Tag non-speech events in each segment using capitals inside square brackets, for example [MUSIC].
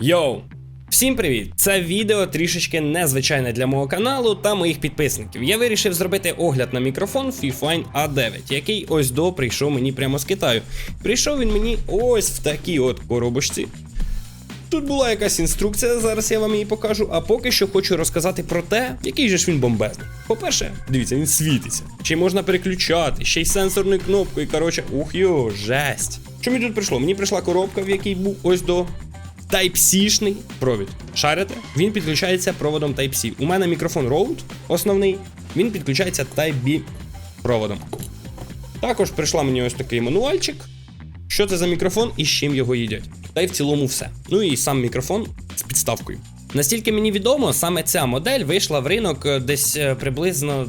Йоу! Всім привіт! Це відео трішечки незвичайне для мого каналу та моїх підписників. Я вирішив зробити огляд на мікрофон Fifine A9, який ось до прийшов мені прямо з Китаю. Прийшов він мені ось в такій от коробочці. Тут була якась інструкція, зараз я вам її покажу. А поки що хочу розказати про те, який же ж він бомбезний. По-перше, дивіться, він світиться. Ще можна переключати, ще й сенсорною кнопкою. Коротше, ух йо, жесть. Що мені тут прийшло? Мені прийшла коробка, в якій був ось до Type-C-шний провід. Шарите? Він підключається проводом Type-C. У мене мікрофон Rode основний, він підключається Type-B проводом. Також прийшла мені ось такий мануальчик. Що це за мікрофон і з чим його їдять. Та й в цілому все. Ну і сам мікрофон з підставкою. Настільки мені відомо, саме ця модель вийшла в ринок е, десь е, приблизно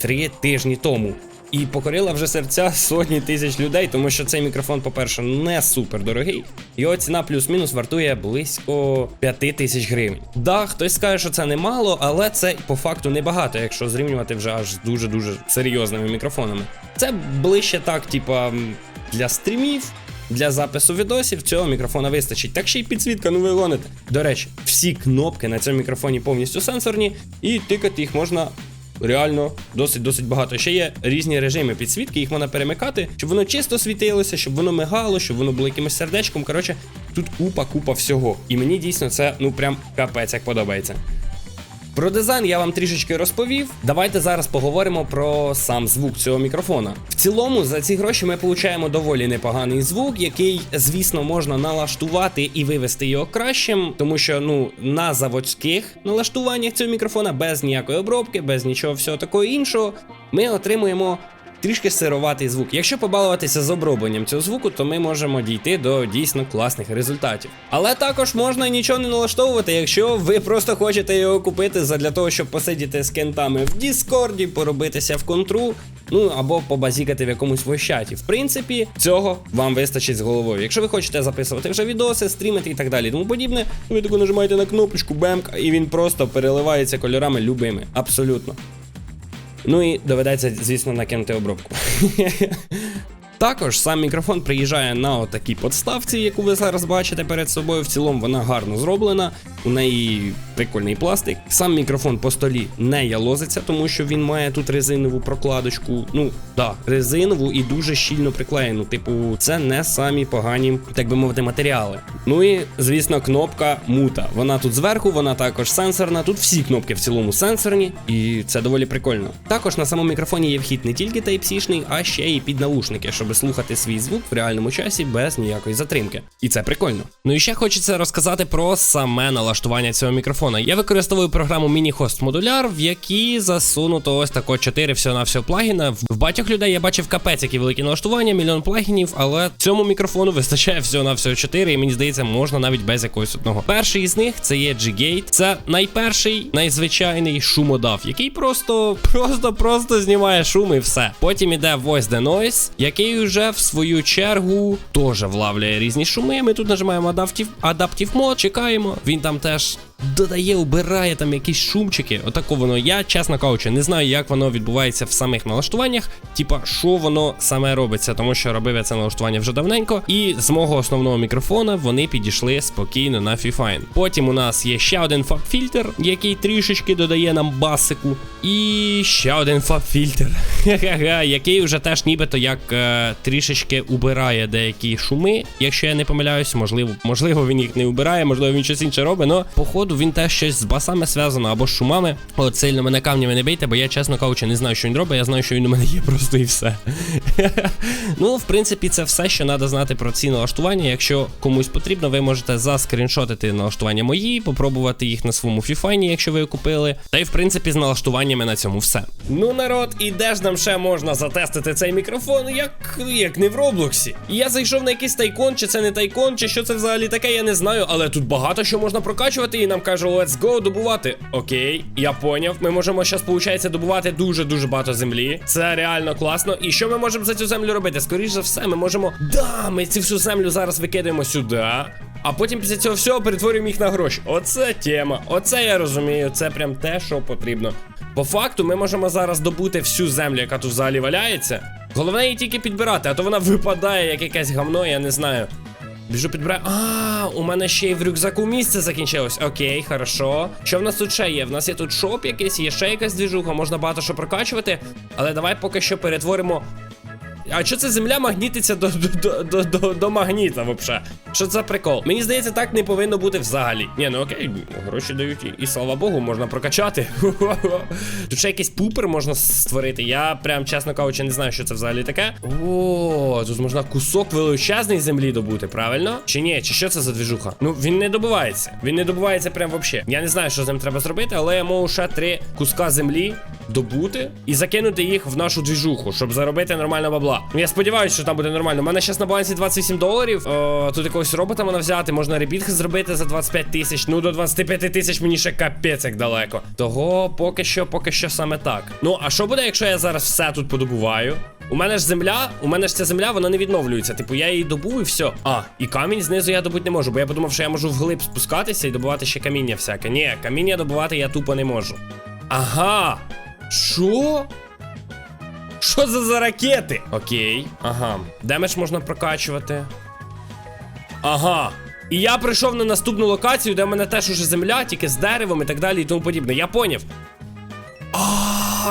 2-3 тижні тому. І покорила вже серця сотні тисяч людей, тому що цей мікрофон, по-перше, не супер дорогий. Його ціна плюс-мінус вартує близько 5 тисяч гривень. Да, хтось скаже, що це немало, але це по факту небагато, якщо зрівнювати вже аж з дуже-дуже серйозними мікрофонами. Це ближче так, типа, для стрімів. Для запису відосів цього мікрофона вистачить. Так ще й підсвітка, ну ви гоните. До речі, всі кнопки на цьому мікрофоні повністю сенсорні, і тикати їх можна реально досить-досить багато. Ще є різні режими підсвітки, їх можна перемикати, щоб воно чисто світилося, щоб воно мигало, щоб воно було якимось сердечком. Коротше, тут купа-купа всього. І мені дійсно це ну прям капець як подобається. Про дизайн я вам трішечки розповів. Давайте зараз поговоримо про сам звук цього мікрофона. В цілому, за ці гроші ми получаємо доволі непоганий звук, який, звісно, можна налаштувати і вивести його кращим, тому що ну на заводських налаштуваннях цього мікрофона без ніякої обробки, без нічого всього такого іншого, ми отримуємо. Трішки сироватий звук. Якщо побалуватися з обробленням цього звуку, то ми можемо дійти до дійсно класних результатів. Але також можна нічого не налаштовувати, якщо ви просто хочете його купити для того, щоб посидіти з кентами в Діскорді, поробитися в контру. Ну або побазікати в якомусь вощаті. В принципі, цього вам вистачить з головою. Якщо ви хочете записувати вже відоси, стрімити і так далі, тому подібне, ви таку нажимаєте на кнопочку бемк, і він просто переливається кольорами любими. Абсолютно. Ну і доведеться, звісно, накинути обробку. [LAUGHS] Також сам мікрофон приїжджає на отакій подставці, яку ви зараз бачите перед собою. В цілому вона гарно зроблена. У неї прикольний пластик. Сам мікрофон по столі не ялозиться, тому що він має тут резинову прокладочку. Ну, да, резинову і дуже щільно приклеєну. Типу, це не самі погані, так би мовити, матеріали. Ну і, звісно, кнопка мута. Вона тут зверху, вона також сенсорна. Тут всі кнопки в цілому сенсорні, і це доволі прикольно. Також на самому мікрофоні є вхід не тільки Type-C-шний, а ще й під наушники, щоб слухати свій звук в реальному часі без ніякої затримки. І це прикольно. Ну і ще хочеться розказати про саме налаштування цього мікрофона. Я використовую програму MiniHost Modular, в якій засунуто ось тако 4 всього на всього плагіна. В багатьох людей я бачив капець, які великі налаштування, мільйон плагінів, але цьому мікрофону вистачає всього на всього 4, і мені здається, можна навіть без якогось одного. Перший із них це є G-Gate. Це найперший, найзвичайний шумодав, який просто, просто, просто знімає шум і все. Потім іде Voice the Noise, який вже в свою чергу теж влавлює різні шуми. Ми тут нажимаємо Adaptive, Adaptive Mode, чекаємо. Він там теж додає, убирає там якісь шумчики. Отако воно. Я, чесно кажучи, не знаю, як воно відбувається в самих налаштуваннях. Типа, що воно саме робиться, тому що робив я це налаштування вже давненько. І з мого основного мікрофона вони підійшли спокійно на Fifine. Потім у нас є ще один фаб-фільтр, який трішечки додає нам басику. І ще один фаб-фільтр, [LAUGHS] який вже теж нібито як е, трішечки убирає деякі шуми. Якщо я не помиляюсь, можливо, можливо, він їх не убирає, можливо, він щось інше робить, але походу він теж щось з басами зв'язано або з шумами. От сильно мене камнями не бийте, бо я, чесно кажучи, не знаю, що він робить. Я знаю, що він у мене є просто і все. [LAUGHS] ну, в принципі, це все, що треба знати про ці налаштування. Якщо комусь потрібно, ви можете заскріншотити налаштування мої, попробувати їх на своєму фіфайні, якщо ви купили. Та й в принципі з налаштуваннями на цьому все. Ну, народ, і де ж нам ще можна затестити цей мікрофон, як, як не в Роблоксі. Я зайшов на якийсь тайкон, чи це не тайкон, чи що це взагалі таке, я не знаю, але тут багато що можна прокачувати, і нам каже, let's go добувати. Окей, я поняв. Ми можемо зараз, виходить, добувати дуже-дуже багато землі. Це реально класно. І що ми можемо за цю землю робити? Скоріше за все, ми можемо. Да, ми цю всю землю зараз викидаємо сюди. А потім після цього всього перетворюємо їх на гроші. Оце тема. Оце я розумію. Це прям те, що потрібно. По факту, ми можемо зараз добути всю землю, яка тут взагалі валяється. Головне її тільки підбирати, а то вона випадає як якесь гавно, я не знаю. Біжу підбираю. А, у мене ще й в рюкзаку місце закінчилось. Окей, хорошо. Що в нас тут ще є? В нас є тут шоп якийсь, є ще якась двіжуха, можна багато що прокачувати. Але давай поки що перетворимо. А що це земля магнітиться до, до, до, до, до, магніта, взагалі? Що це за прикол? Мені здається, так не повинно бути взагалі. Ні, ну окей, гроші дають і, і слава Богу, можна прокачати. [LAUGHS] Тут ще якийсь пупер можна створити. Я прям, чесно кажучи, не знаю, що це взагалі таке. О, тут можна кусок величезної землі добути, правильно? Чи ні? Чи що це за двіжуха? Ну він не добувається. Він не добувається прям вообще. Я не знаю, що з ним треба зробити, але я можу ще три куска землі добути і закинути їх в нашу двіжуху, щоб заробити нормально бабла. Ну я сподіваюся, що там буде нормально. У мене зараз на балансі 28 доларів. О, тут якогось робота можна взяти, можна ребіт зробити за 25 тисяч. Ну до 25 тисяч мені ще капець як далеко. Того поки що, поки що саме так. Ну а що буде, якщо я зараз все тут подобуваю? У мене ж земля, у мене ж ця земля, вона не відновлюється. Типу, я її добув і все. А, і камінь знизу я добути не можу, бо я подумав, що я можу вглиб спускатися і добувати ще каміння всяке. Ні, каміння добувати я тупо не можу. Ага. Що? Що це за ракети? Окей, ага. Демедж можна прокачувати. Ага. І я прийшов на наступну локацію, де в мене теж уже земля, тільки з деревом і так далі і тому подібне. Я поняв.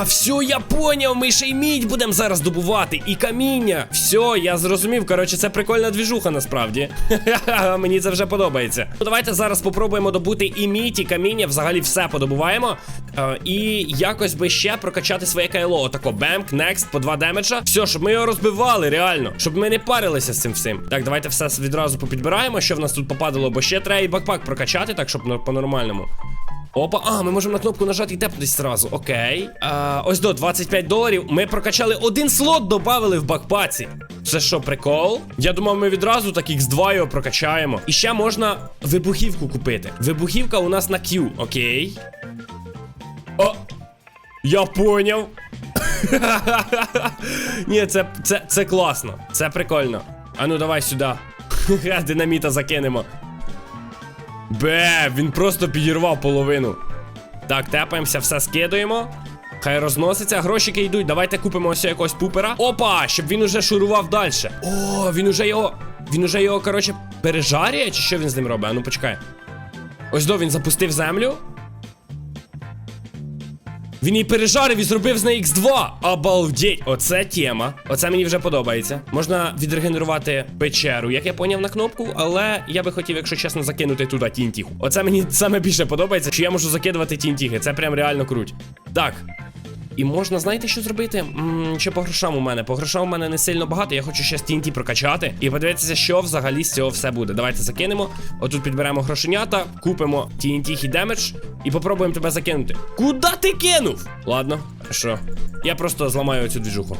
Все, я поняв. Ми ще й мідь будемо зараз добувати. І каміння. Все, я зрозумів. Коротше, це прикольна двіжуха насправді. [LAUGHS] Мені це вже подобається. Ну, давайте зараз спробуємо добути і мідь, і каміння. Взагалі все подобуваємо. Е, і якось би ще прокачати своє кайло. Отако, бемк, некст, по два демеджа. Все, щоб ми його розбивали, реально. Щоб ми не парилися з цим всім. Так, давайте все відразу попідбираємо, що в нас тут попадало, бо ще треба і бакпак прокачати, так, щоб по-нормальному. Опа, а, ми можемо на кнопку нажати і тепнутись зразу. Окей. А, ось до 25 доларів. Ми прокачали один слот, додали в бакпаці. Це що, прикол? Я думав, ми відразу так X2 його прокачаємо. І ще можна вибухівку купити. Вибухівка у нас на Q, окей. О! Я поняв. [LAUGHS] Ні, це, це, це класно. Це прикольно. А ну давай сюди. [LAUGHS] Динаміта закинемо. Бе, він просто підірвав половину. Так, тепаємося, все скидуємо. Хай розноситься, грошики йдуть. Давайте купимо ось якогось пупера. Опа! Щоб він уже шурував далі. О, він уже його. Він уже його, коротше, пережарює, чи що він з ним робить? А ну почекай. Ось до він запустив землю. Він її пережарив і зробив з неї X2. Обалдеть! Оце тема. Оце мені вже подобається. Можна відрегенерувати печеру, як я поняв на кнопку, але я би хотів, якщо чесно, закинути туди тінтіху. Оце мені саме більше подобається, що я можу закидувати тінтіги. Це прям реально круть. Так. І можна, знаєте, що зробити? М, Що по грошам у мене? По грошам у мене не сильно багато. Я хочу ще TNT прокачати і подивитися, що взагалі з цього все буде. Давайте закинемо. Отут підберемо грошенята, купимо TNT і демедж і попробуємо тебе закинути. Куда ти кинув? Ладно, що? Я просто зламаю цю двіжуху.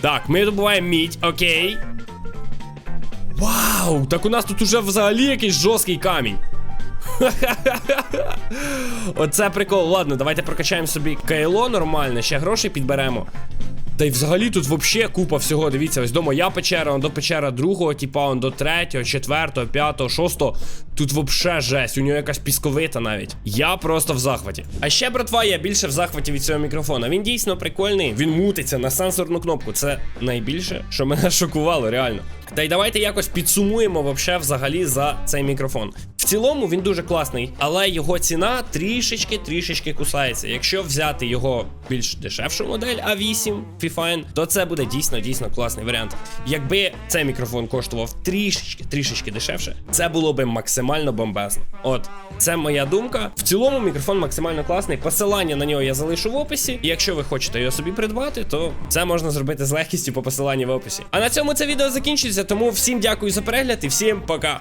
Так, ми добуваємо мідь, окей. Вау! Так у нас тут уже взагалі якийсь жорсткий камінь. Оце прикол. Ладно, давайте прокачаємо собі кайло нормально, ще грошей підберемо. Та й взагалі тут вообще купа всього. Дивіться, ось до моя печера, он до печера другого, типа он до третього, четвертого, п'ятого, шостого. Тут вообще жесть, у нього якась пісковита навіть. Я просто в захваті. А ще, братва, я більше в захваті від цього мікрофона. Він дійсно прикольний, він мутиться на сенсорну кнопку. Це найбільше, що мене [LAUGHS] шокувало, реально. Та й давайте якось підсумуємо вообще взагалі за цей мікрофон. В цілому він дуже класний, але його ціна трішечки-трішечки кусається. Якщо взяти його більш дешевшу модель A8 Fifine, то це буде дійсно дійсно класний варіант. Якби цей мікрофон коштував трішечки трішечки дешевше, це було би максимально бомбезно. От, це моя думка. В цілому мікрофон максимально класний. Посилання на нього я залишу в описі. І якщо ви хочете його собі придбати, то це можна зробити з легкістю по посиланню в описі. А на цьому це відео закінчується. Тому всім дякую за перегляд і всім пока.